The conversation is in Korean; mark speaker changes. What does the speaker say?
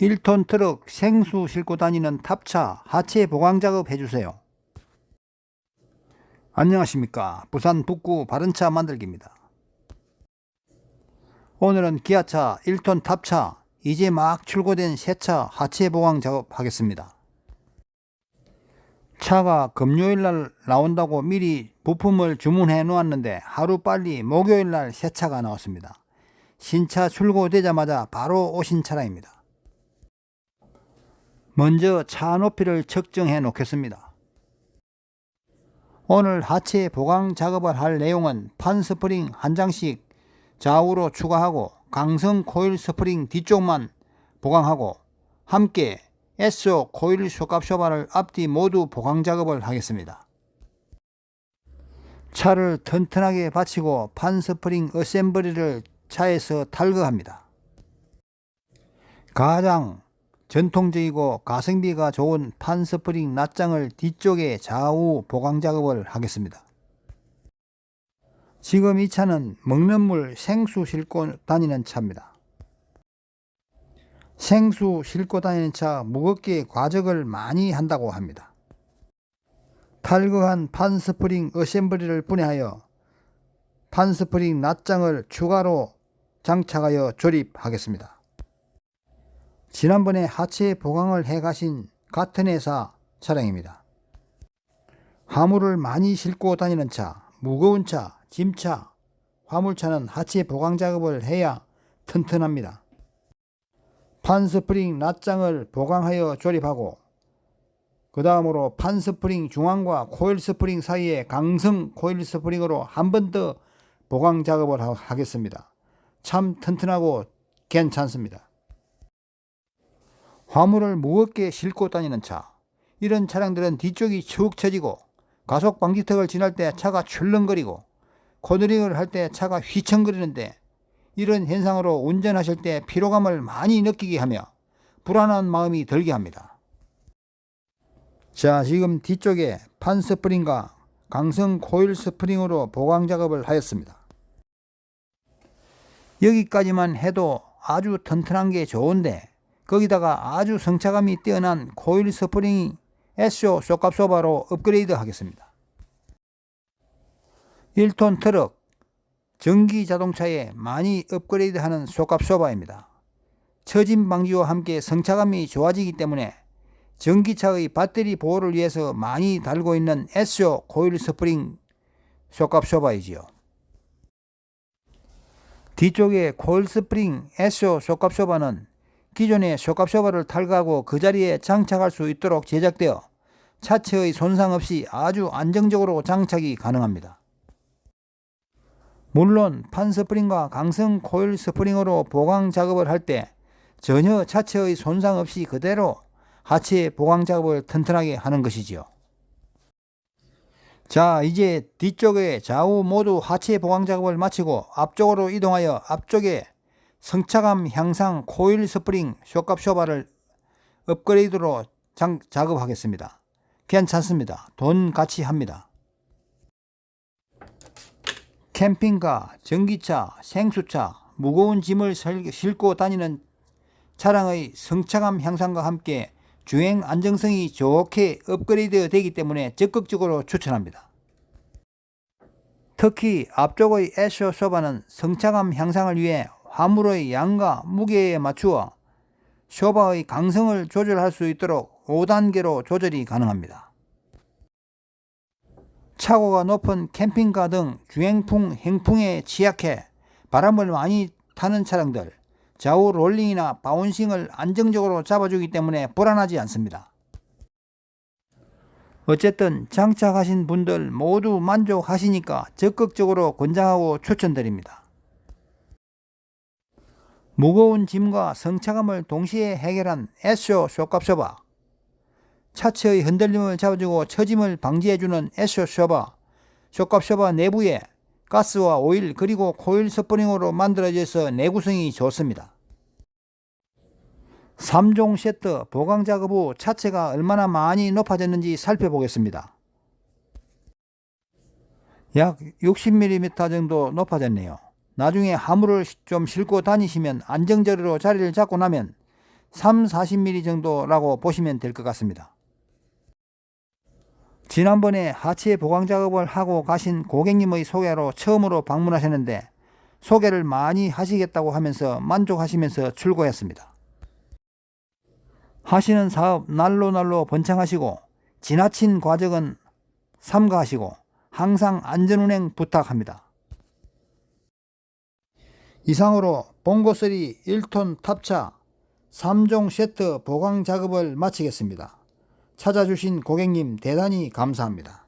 Speaker 1: 1톤 트럭 생수 싣고 다니는 탑차 하체 보강 작업 해주세요. 안녕하십니까. 부산 북구 바른차 만들기입니다. 오늘은 기아차 1톤 탑차 이제 막 출고된 새 차 하체 보강 작업 하겠습니다. 차가 금요일 날 나온다고 미리 부품을 주문해 놓았는데 하루 빨리 목요일 날 새 차가 나왔습니다. 신차 출고되자마자 바로 오신 차량입니다. 먼저 차 높이를 측정해 놓겠습니다. 오늘 하체 보강 작업을 할 내용은 판 스프링 한 장씩 좌우로 추가하고 강성 코일 스프링 뒤쪽만 보강하고 함께 에소 코일 쇼값 쇼바를 앞뒤 모두 보강 작업을 하겠습니다. 차를 튼튼하게 받치고 판 스프링 어셈블리를 차에서 탈거합니다. 가장 전통적이고 가성비가 좋은 판 스프링 낫장을 뒤쪽에 좌우 보강 작업을 하겠습니다. 지금 이 차는 먹는 물 생수 싣고 다니는 차입니다. 생수 싣고 다니는 차 무겁게 과적을 많이 한다고 합니다. 탈거한 판 스프링 어셈블리를 분해하여 판 스프링 낫장을 추가로 장착하여 조립하겠습니다. 지난번에 하체 보강을 해 가신 같은 회사 차량입니다. 화물을 많이 싣고 다니는 차, 무거운 차, 짐차, 화물차는 하체 보강 작업을 해야 튼튼합니다. 판 스프링 낫장을 보강하여 조립하고 그 다음으로 판 스프링 중앙과 코일 스프링 사이에 강성 코일 스프링으로 한 번 더 보강 작업을 하- 하겠습니다. 참 튼튼하고 괜찮습니다. 화물을 무겁게 싣고 다니는 차. 이런 차량들은 뒤쪽이 축 처지고 가속 방지턱을 지날 때 차가 출렁거리고 코너링을 할 때 차가 휘청거리는데 이런 현상으로 운전하실 때 피로감을 많이 느끼게 하며 불안한 마음이 들게 합니다. 자, 지금 뒤쪽에 판 스프링과 강성 코일 스프링으로 보강 작업을 하였습니다. 여기까지만 해도 아주 튼튼한 게 좋은데 거기다가 아주 성차감이 뛰어난 코일 스프링 에쇼 쇼값소바로 업그레이드 하겠습니다. 1톤 트럭 전기 자동차에 많이 업그레이드하는 쇼값소바입니다. 처짐 방지와 함께 성차감이 좋아지기 때문에 전기차의 배터리 보호를 위해서 많이 달고 있는 에쇼 코일 스프링 쇼값소바이지요. 뒤쪽에 코일 스프링 에쇼 쇼값소바는 기존의 쇼값소바를 탈거하고 그 자리에 장착할 수 있도록 제작되어 차체의 손상 없이 아주 안정적으로 장착이 가능합니다. 물론 판 스프링과 강성 코일 스프링으로 보강 작업을 할 때 전혀 차체의 손상 없이 그대로 하체 보강 작업을 튼튼하게 하는 것이지요. 자, 이제 뒤쪽에 좌우 모두 하체 보강 작업을 마치고 앞쪽으로 이동하여 앞쪽에 성차감 향상 코일 스프링 쇼값 쇼바를 업그레이드로 장, 작업하겠습니다. 괜찮습니다. 돈 같이 합니다. 캠핑카, 전기차, 생수차, 무거운 짐을 설- 싣고 다니는 차량의 성차감 향상과 함께 주행 안정성이 좋게 업그레이드 되기 때문에 적극적으로 추천합니다. 특히 앞쪽의 에쇼 쇼바는 성차감 향상을 위해 화물의 양과 무게에 맞추어 쇼바의 강성을 조절할 수 있도록 5단계로 조절이 가능합니다. 차고가 높은 캠핑카 등 주행풍, 행풍에 취약해 바람을 많이 타는 차량들, 좌우 롤링이나 바운싱을 안정적으로 잡아주기 때문에 불안하지 않습니다. 어쨌든 장착하신 분들 모두 만족하시니까 적극적으로 권장하고 추천드립니다. 무거운 짐과 성차감을 동시에 해결한 에쇼 쇼값쇼바 차체의 흔들림을 잡아주고 처짐을 방지해주는 에쇼 쇼바 쇼값쇼바 내부에 가스와 오일 그리고 코일 스프링으로 만들어져서 내구성이 좋습니다. 3종 세트 보강 작업 후 차체가 얼마나 많이 높아졌는지 살펴보겠습니다. 약 60mm 정도 높아졌네요. 나중에 화물을 좀 싣고 다니시면 안정적으로 자리를 잡고 나면 3, 40mm 정도라고 보시면 될 것 같습니다. 지난번에 하체 보강 작업을 하고 가신 고객님의 소개로 처음으로 방문하셨는데 소개를 많이 하시겠다고 하면서 만족하시면서 출고했습니다. 하시는 사업 날로 날로 번창하시고 지나친 과정은 삼가하시고 항상 안전운행 부탁합니다. 이상으로 봉고3 1톤 탑차 3종 세트 보강 작업을 마치겠습니다. 찾아주신 고객님 대단히 감사합니다.